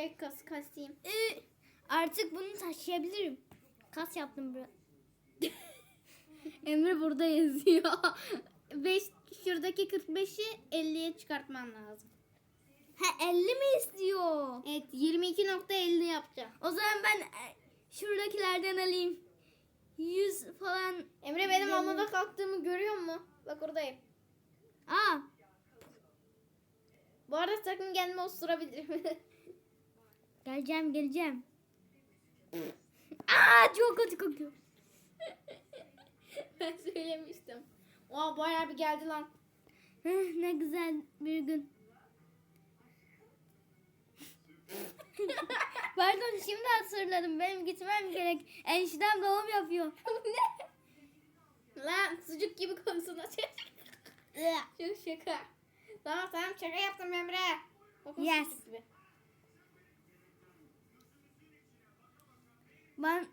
direkt kas kasayım. Ee, artık bunu taşıyabilirim. Kas yaptım bura. Emre burada yazıyor. 5 şuradaki 45'i 50'ye çıkartman lazım. Ha 50 mi istiyor? Evet 22.50 yapacağım. O zaman ben e, şuradakilerden alayım. 100 falan. Emre benim havada kalktığımı görüyor mu? Bak oradayım. Aa Bu arada sakın kendimi osturabilirim. geleceğim geleceğim. Aa çok kötü kokuyor. ben söylemiştim. Oha bayağı bir geldi lan. Ne güzel bir gün. Pardon şimdi hatırladım. Benim gitmem gerek. Eniştem doğum yapıyor. Lan sucuk gibi konusunda Çok şaka. Tamam tamam şaka yaptım Emre. Bakın Yes. gibi. Ben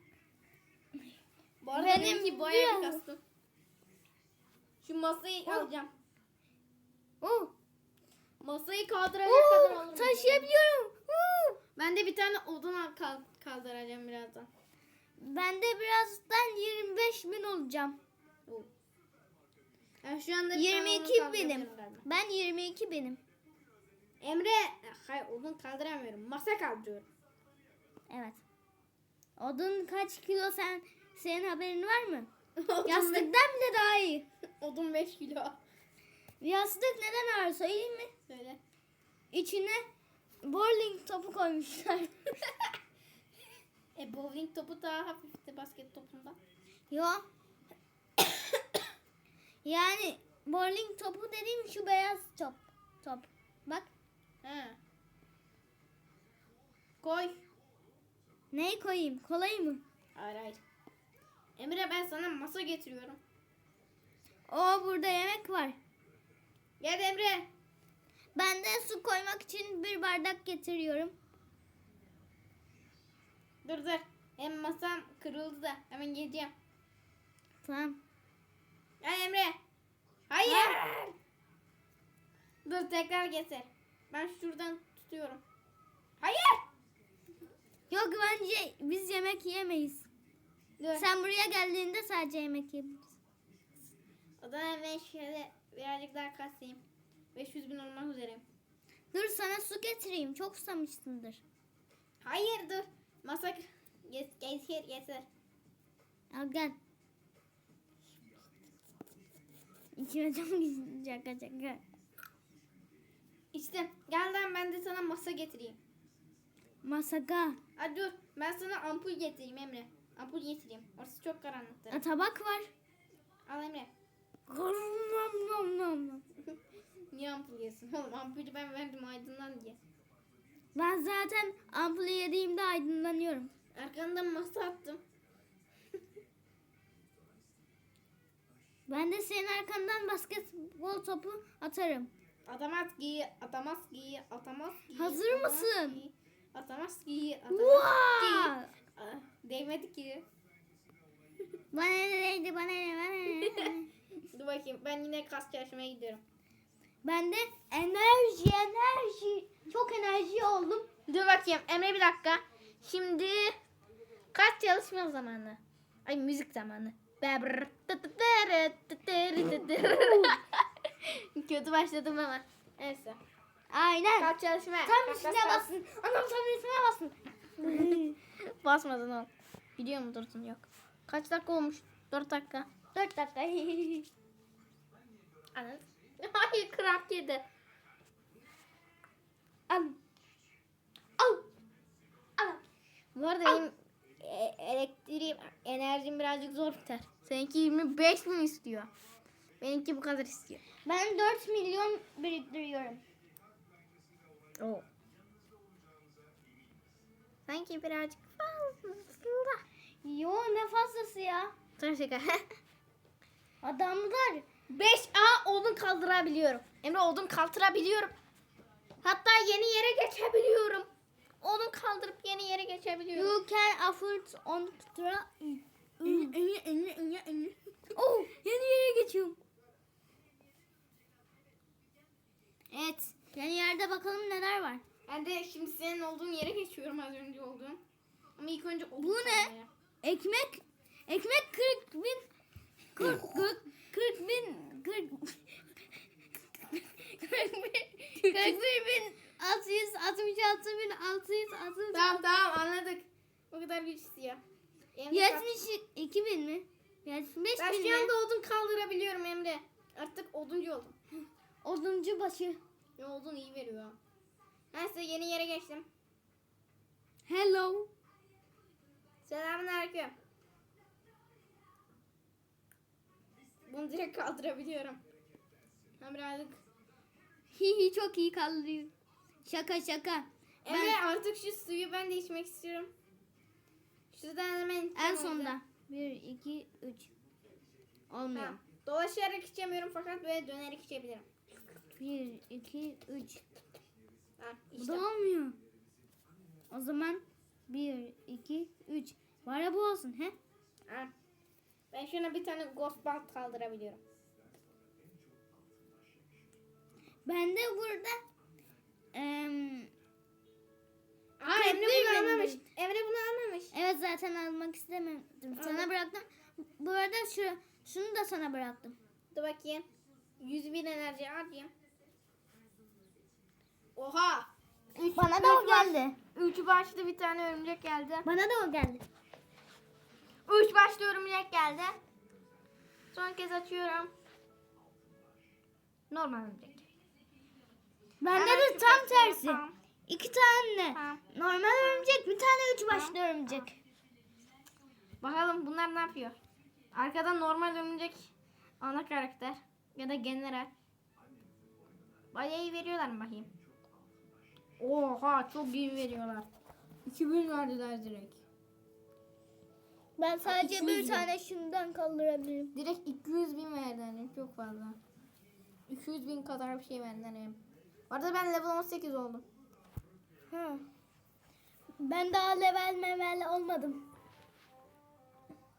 Bu arada Benim benimki bayağı bir biraz- kastım. Şu masayı Oh. alacağım. oh, Masayı kaldıracak kadar oh, alırım. taşıyabiliyorum. Oh. Ben de bir tane odun al- kal- kaldıracağım birazdan. Ben de birazdan 25 bin olacağım. Oh. Ben şu anda bir tane 22 odun kaldıracağım benim. Ben 22 benim. Emre, hayır odun kaldıramıyorum. Masa kaldırıyorum. Evet. Odun kaç kilo sen senin haberin var mı? Yastıktan bile daha iyi. odun 5 kilo. Yastık neden ağır söyleyeyim mi? Söyle. İçine bowling topu koymuşlar. E bowling topu daha hafifti basket topundan. Yo. yani bowling topu dediğim şu beyaz top. Top. Bak. He. Koy. Neyi koyayım? Kolayı mı? Hayır hayır. Emre ben sana masa getiriyorum. O burada yemek var. Gel Emre. Ben de su koymak için bir bardak getiriyorum. Dur dur. Hem masam kırıldı da hemen geleceğim. Tamam. Gel Emre. Hayır. Dur tekrar getir. Ben şuradan tutuyorum. Yok bence biz yemek yemeyiz. Dur. Sen buraya geldiğinde sadece yemek yiyebiliriz. O zaman ben şöyle birazcık daha kasayım. 500 bin olmak üzereyim. Dur sana su getireyim. Çok susamışsındır. Hayır dur. Masa Get, getir getir. Al gel. İçime çok şaka şaka. İşte gel lan ben de sana masa getireyim. Masaka. Hadi dur ben sana ampul getireyim Emre. Ampul getireyim. Orası çok karanlıktır. A, tabak var. Al Emre. Nom nom nom nom. Niye ampul yesin oğlum? Ampulü ben verdim aydınlan diye. Ben zaten ampulü yediğimde aydınlanıyorum. Arkandan masa attım. Ben de senin arkandan basketbol topu atarım. Atamaz ki, atamaz ki, atamaz ki. Hazır atamaz mısın? ki, Atamaz ki, atamaz ki. Aa, Değmedi ki. Bana ne değdi bana ne bana ne. Dur bakayım ben yine kas çalışmaya gidiyorum. Ben de enerji enerji. Çok enerji oldum. Dur bakayım Emre bir dakika. Şimdi kaç çalışma zamanı? Ay müzik zamanı. Kötü başladım ama. Neyse. Aynen. Kalk çalışmaya. Tam Kalk, üstüne kalk, basın. Anam tam üstüne basın. Basmadın oğlum. Biliyor mu durdun yok. Kaç dakika olmuş? 4 dakika. 4 dakika. Anladın? Hayır kramp yedi. Al. Al. Al. Bu arada benim e- elektriğim, enerjim birazcık zor biter. Seninki 25 bin istiyor. Benimki bu kadar istiyor. Ben 4 milyon biriktiriyorum. Oo. Sanki birazcık fazla. Yo ne fazlası ya. Sana şaka. Adamlar 5A odun kaldırabiliyorum. Emre odun kaldırabiliyorum. Hatta yeni yere geçebiliyorum. Odun kaldırıp yeni yere geçebiliyorum. you can afford on tra Oh, yeni yere geçiyorum. Evet. Yeni yerde bakalım neler var. Ben de şimdi senin olduğun yere geçiyorum az önce olduğum. Ama ilk önce Bu ne? kazmaya. Ekmek. Ekmek 40 bin. 40, 40, 40 bin. 40, 40 bin. 41 bin. 666 bin 660. Tamam tamam anladık. O kadar güç istiyor. Emre, 72 bin mi? 75 Ben bin şu mi? anda odun kaldırabiliyorum Emre. Artık oduncu oldum. Oduncu başı. Ya odun iyi veriyor. Ben size yeni yere geçtim. Hello. Selamünaleyküm. Bunu direkt kaldırabiliyorum. Ben birazcık... Hihi çok iyi kaldırıyor. Şaka şaka. Emre artık şu suyu ben de içmek istiyorum. Şuradan hemen En sonda. 1, 2, 3. Olmuyor. Tamam. Dolaşarak içemiyorum fakat böyle dönerek içebilirim. 1, 2, 3. Ha, Bu da olmuyor. O zaman 1, 2, 3. Var ya bu olsun he? Ha. Ben şuna bir tane ghost band kaldırabiliyorum. Ben de burada Aa Emre bunu almamış. Emre bunu almamış. evet zaten almak istemedim. Sana Evet. bıraktım. Bu arada şu şunu da sana bıraktım. Dur bakayım. 100 bin enerji harcayayım. Oha. Üç, Bana da o üç baş- geldi. Üç başlı bir tane örümcek geldi. Bana da o geldi. Üç başlı örümcek geldi. Son kez açıyorum. Normal örümcek. Bende Hemen de şu tam tersi. tamam. İki tane Tamam. normal örümcek, bir tane üç başlı örümcek. Bakalım bunlar ne yapıyor? Arkadan normal örümcek ana karakter ya da general. İyi veriyorlar mı bakayım? Oha çok iyi veriyorlar. 2000 verdiler direkt. Ben sadece bir bin. tane şundan kaldırabilirim. Direkt 200 bin verdiler çok fazla. 200 bin kadar bir şey verdiler yani. Bu arada ben level 18 oldum. Ha. Ben daha level mevel olmadım.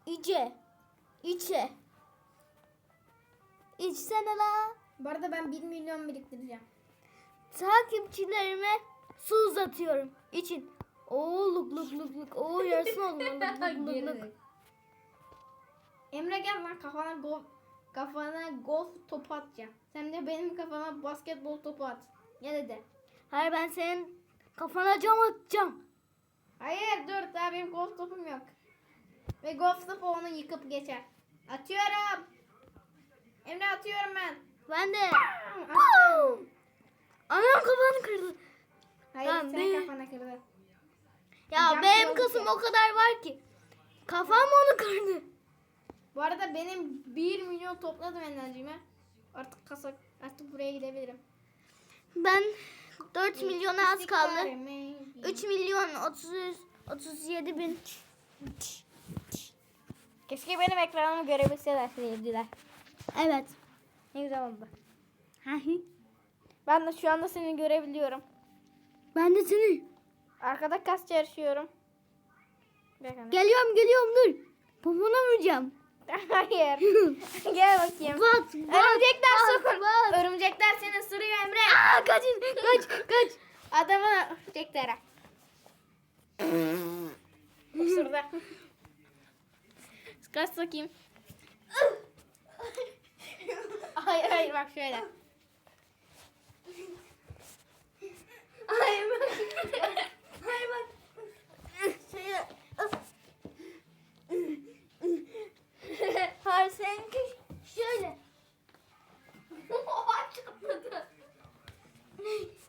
İçe. İçe. İçsene la. Bu arada ben 1 milyon biriktireceğim. Takipçilerime su uzatıyorum. İçin. Oo luk luk luk luk. Oo yarısını oldu. Luk luk luk luk. Emre gel lan kafana golf kafana golf topu atacağım. Sen de benim kafama basketbol topu at. Gel hadi. Hayır ben senin kafana cam atacağım. Hayır dur daha benim golf topum yok. Ve golf topu onu yıkıp geçer. Atıyorum. Emre atıyorum ben. Ben de. Anam kafanı kırdı. Hayır Tamam, sen bir- kafana kırdı. Ya Cam benim kasım o kadar var ki. Kafam onu kırdı. Bu arada benim 1 milyon topladım enerjimi. Artık kasa artık buraya gidebilirim. Ben 4 milyona az kaldı. İstiklalime 3 milyon 30 37 bin. Keşke benim ekranımı görebilseler seyirciler. Evet. Ne güzel oldu. Hahi. Ben de şu anda seni görebiliyorum. Ben de seni. Arkada kas yarışıyorum. Bakın. Geliyorum geliyorum dur. Popona vuracağım. Hayır. Gel bakayım. Bat bat. Örümcekler bat, sokun. bat. Örümcekler seni ısırıyor Emre. Aa, kaçın kaç kaç. Adamı örümceklere. Isırdı. Kaç bakayım. hayır hayır bak şöyle. Hayır bak. Hayır bak. Şöyle. Hayır seninki şöyle.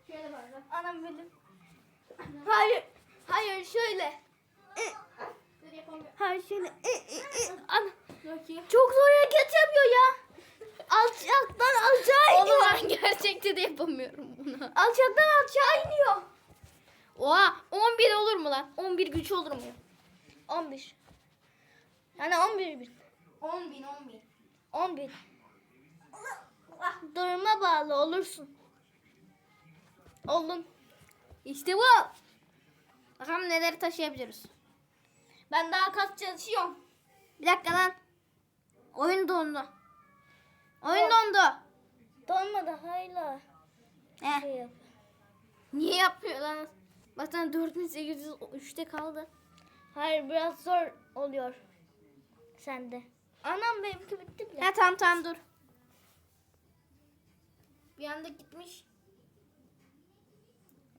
Şöyle bak. bak. Anam benim. Hayır. Hayır şöyle. Hayır şöyle. Ana. Çok zor hareket yapıyor ya. Alçaktan aşağı Oğlum iniyor. ben gerçekte de yapamıyorum bunu. Alçaktan aşağı iniyor. Oha 11 olur mu lan? 11 güç olur mu? 11. Yani 11 bin. 10 bin 10 bin. 10 bin. Duruma bağlı olursun. Oldun. İşte bu. Bakalım neleri taşıyabiliriz. Ben daha kas çalışıyorum. Bir dakika lan. Oyun dondu. Oyun dondu. Donmadı hala. Heh. Şey yap. Niye yapmıyorlar? Baksana 4803'te kaldı. Hayır biraz zor oluyor. Sende. Anam benimki bitti bile. Ha tamam tamam dur. Bir anda gitmiş.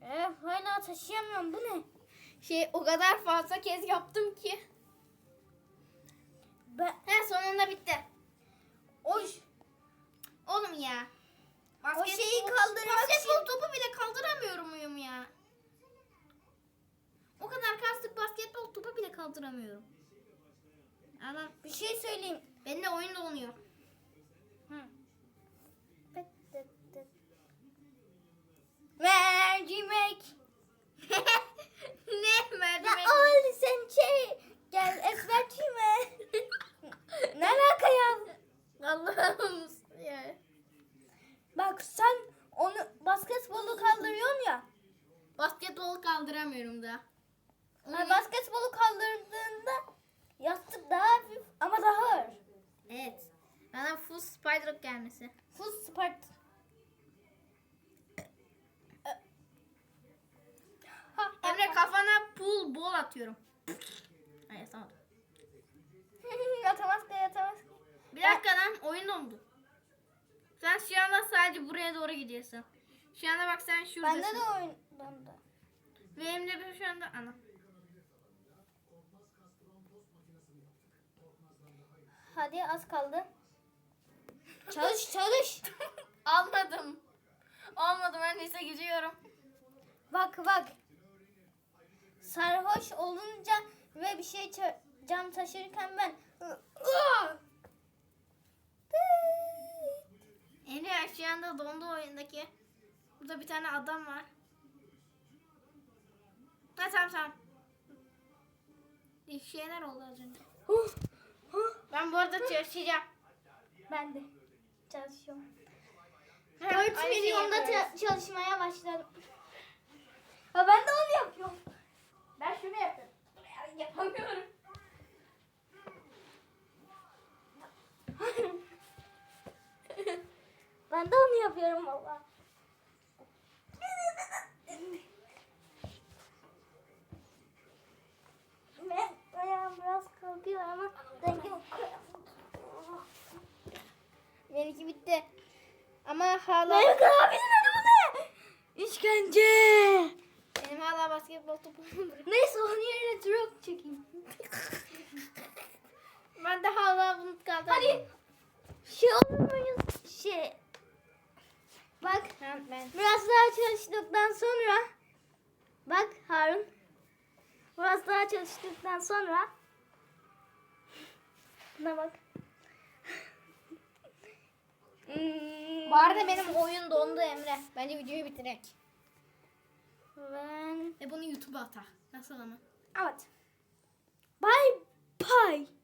Eh, hala taşıyamıyorum bu ne? Şey o kadar fazla kez yaptım ki. Ben He sonunda bitti. Oy. Oğlum ya. O şeyi kaldırmak basketbol için- topu bile kaldıramıyorum muyum ya? O kadar kastık basketbol topu bile kaldıramıyorum. Adam bir şey söyleyeyim. benimle oyun donuyor. Hı. Mercimek. ne Ya mercimek? oğlum sen şey gel ezberçime. ne alaka ya? Allah'ım. ya. Bak sen onu basketbolu kaldırıyorsun ya. Basketbol kaldıramıyorum da. Ha, basketbolu kaldırdığında yastık daha hafif ama daha ağır. Evet. Bana full spider gelmesi. Full sport. Ha, Emre kafana pool ball atıyorum. Hayır tamam. yatamaz ki yatamaz ki. Bir dakika lan oyun dondu. Sen şu anda sadece buraya doğru gidiyorsun. Şu anda bak sen şuradasın. Bende de oyun Emre de şu anda ana. Hadi az kaldı. Çalış çalış. Almadım. Olmadı ben lise gidiyorum. Bak bak. Sarhoş olunca ve bir şey cam taşırken ben Emre şu anda dondu oyundaki. Burada bir tane adam var. Ha tamam tamam. Bir şeyler oldu az önce. Ben bu arada çalışacağım. ben de çalışıyorum. Hem 4 aynı şeyi milyonda çalışmaya başladım. Ha, ben de onu yapıyorum. Ben şunu yapıyorum. Yapamıyorum. Ben de onu yapıyorum valla. Ben ayağım biraz kalkıyor ama denge Benimki bitti. Ama hala Benim kanabilim bu ne? İşkence. Duruyor. Neyse onun yerine drop çekeyim. Ben de hala bunu kaldım. Hadi. Şey olur muyuz? Şey. Bak Ben, ben. biraz daha çalıştıktan sonra. Bak Harun. Biraz daha çalıştıktan sonra. Buna bak. Hmm, Bu arada benim oyun dondu Emre. Bence videoyu bitirek. Ben... Ve bunu YouTube'a atar. Nasıl ama? Evet. Bye bye.